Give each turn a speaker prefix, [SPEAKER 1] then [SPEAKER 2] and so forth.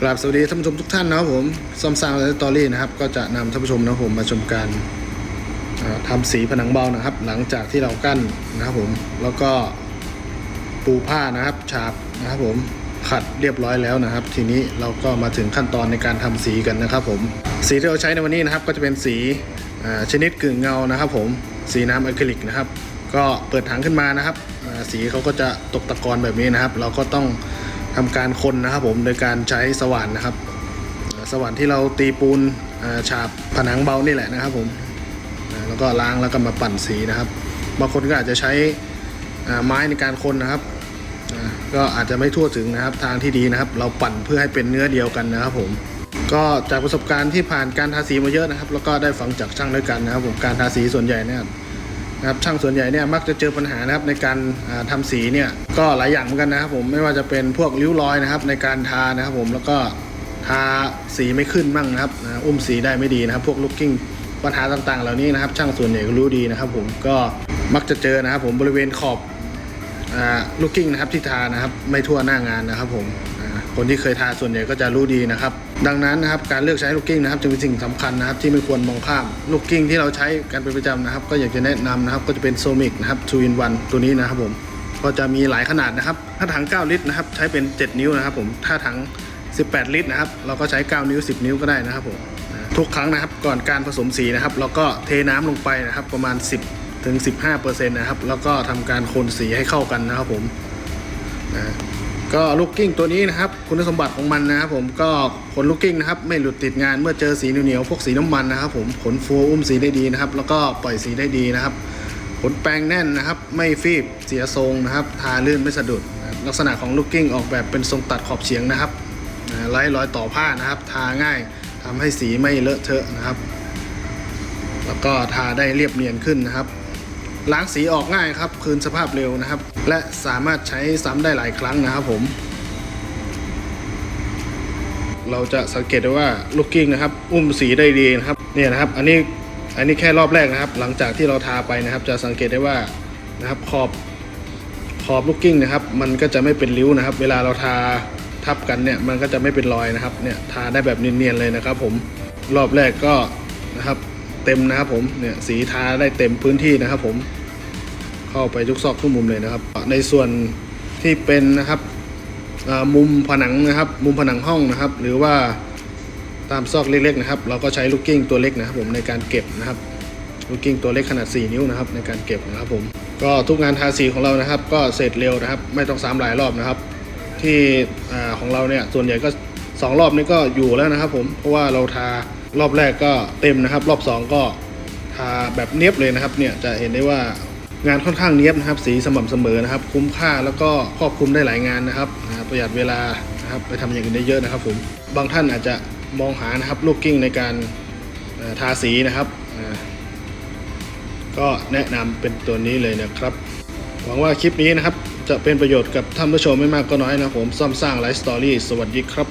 [SPEAKER 1] กราบสวัสดีท่านผู้ชมทุกท่านนะครับผมซอมสร้างสตอรี่นะครับ ก็จะนำท่านผู้ชมนะครับผมมาชมการอ่าทำสีผนังเบานะครับ หลังจากที่เรากั้นนะครับผมแล้วก็ปูผ้านะครับฉาบนะครับผมขัดเรียบร้อยแล้วนะครับ ทีนี้เราก็มาถึงขั้นตอนในการทำสีกันนะครับผมสีที่เราใช้ในวันนี้นะครับ ก็จะเป็นสีชนิดกึ่งเงานะครับ ผมสีน้ำอะคริลิกนะครับ ก็เปิดถังขึ้นมานะครับสีเขาก็จะตกตะกอนแบบนี้นะครับ เราก็ต้อง ทำการคนนะครับผมโดยการใช้สว่านนะครับ สว่านที่เราตีปูนฉาบผนังเบานี่แหละนะครับผมแล้วก็ล้างแล้วก็มาปั่นสีนะครับบางคนก็อาจจะใช้ไม้ในการคนนะครับก็อาจจะไม่ทั่วถึงนะครับทางที่ดีนะครับ เราปั่นเพื่อให้เป็นเนื้อเดียวกันนะครับผมก็จากประสบการณ์ที่ผ่านการทาสีมาเยอะนะครับ แล้วก็ได้ฟังจากช่างด้วยกันนะครับผมการทาสีส่วนใหญ่เนี่ย นะครับช่างส่วนใหญ่เนี่ยมักจะเจอปัญหานะครับในการอ่าทำสีเนี่ยก็หลายอย่างเหมือนกันนะครับผมไม่ว่าจะเป็นพวกริ้วรอยนะครับ ในการทานะครับผมแล้วก็ทาสีไม่ขึ้นมั่งนะครับอุ้มสีได้ไม่ดีนะครับ พวกลุกกิ้งปัญหาต่างๆ เหล่านี้นะครับ ช่างส่วนใหญ่ก็รู้ดีนะครับ ผมก็มักจะเจอนะครับ ผมบริเวณขอบลูกกิ้งนะครับที่ทานะครับ ไม่ทั่วหน้างานนะครับผม คนที่เคยทาส่วนใหญ่ก็จะรู้ดีนะครับ ดังนั้นนะครับการเลือกใช้ลูกกิ้งนะครับจึงเป็นสิ่งสำคัญนะครับที่ไม่ควรมองข้ามลูกกิ้งที่เราใช้กันเป็นประจำนะครับ ก็อยากจะแนะนำนะครับก็จะเป็นโซมิกนะครับ2 in 1ตัวนี้นะครับผมก็จะมีหลายขนาดนะครับ ถ้าถัง 9 ลิตรนะครับใช้เป็น 7 นิ้วนะครับผมถ้าถัง 18 ลิตรนะครับเราก็ใช้ 9 นิ้ว 10 นิ้วก็ได้นะครับผมทุกครั้งนะครับก่อนการผสมสีนะครับเราก็เทน้ำลงไปนะครับประมาณ 10ถึง15%นะครับแล้วก็ทำการคนสีให้เข้ากันนะครับผมนะ ก็ลูกกิ้งตัวนี้นะครับ คุณสมบัติของมันนะครับผมก็ขนลูกกิ้งนะครับ ไม่หลุดติดงานเมื่อเจอสีเหนียวๆพวกสีน้ำมันนะครับ ผมขนฟูอุ้มสีได้ดีนะครับ แล้วก็ปล่อยสีได้ดีนะครับ ขนแปรงแน่นนะครับ ไม่ฟีบเสียทรงนะครับ ทาลื่นไม่สะดุด ลักษณะของลูกกิ้งออกแบบเป็นทรงตัดขอบเฉียงนะครับไร้รอยต่อผ้านะครับ ทาง่ายทำให้สีไม่เลอะเทอะนะครับ แล้วก็ทาได้เรียบเนียนขึ้นนะครับ ล้างสีออกง่ายครับ คืนสภาพเร็วนะครับ และสามารถใช้ซ้ำได้หลายครั้งนะครับผม เราจะสังเกตได้ว่าลูกกิ้งนะครับ อุ้มสีได้ดีนะครับเนี่ยนะครับ อันนี้อันนี้แค่รอบแรกนะครับ หลังจากที่เราทาไปนะครับ จะสังเกตได้ว่านะครับขอบขอบลูกกิ้งนะครับ มันก็จะไม่เป็นริ้วนะครับ เวลาเราทาทับกันเนี่ยมันก็จะไม่เป็นรอยนะครับเนี่ยทาได้แบบเนียนๆเลยนะครับผมรอบแรกก็นะครับเต็มนะครับผมเนี่ยสีทาได้เต็มพื้นที่นะครับผม เข้าไปทุกซอกทุกมุมเลยนะครับ ในส่วนที่เป็นนะครับมุมผนังนะครับ มุมผนังห้องนะครับ หรือว่าตามซอกเล็กๆนะครับ เราก็ใช้ลูกกิ้งตัวเล็กนะครับผมในการเก็บนะครับลูกกิ้งตัวเล็กขนาด 4 นิ้วนะครับในการเก็บนะครับผมก็ทุกงานทาสีของเรานะครับ ก็เสร็จเร็วนะครับ ไม่ต้องซ้ำหลายรอบนะครับ ที่ของเราเนี่ยส่วนใหญ่ก็สองรอบนี้ก็อยู่แล้วนะครับ ผมเพราะว่าเราทารอบแรกก็เต็มนะครับ รอบสองก็ทาแบบเนียบเลยนะครับเนี่ยจะเห็นได้ว่า งานค่อนข้างเนียบนะครับ สีสม่ำเสมอนะครับ คุ้มค่าแล้วก็ครอบคลุมได้หลายงานนะครับประหยัดเวลานะครับไปทำอย่างอื่นได้เยอะนะครับผมบางท่านอาจจะมองหานะครับลูกกิ้งในการทาสีนะครับก็แนะนำเป็นตัวนี้เลยนะครับ หวังว่าคลิปนี้นะครับจะเป็นประโยชน์กับท่านผู้ชมไม่มากก็น้อยนะผมซ่อมสร้างไลฟ์สตอรี่สวัสดีครับ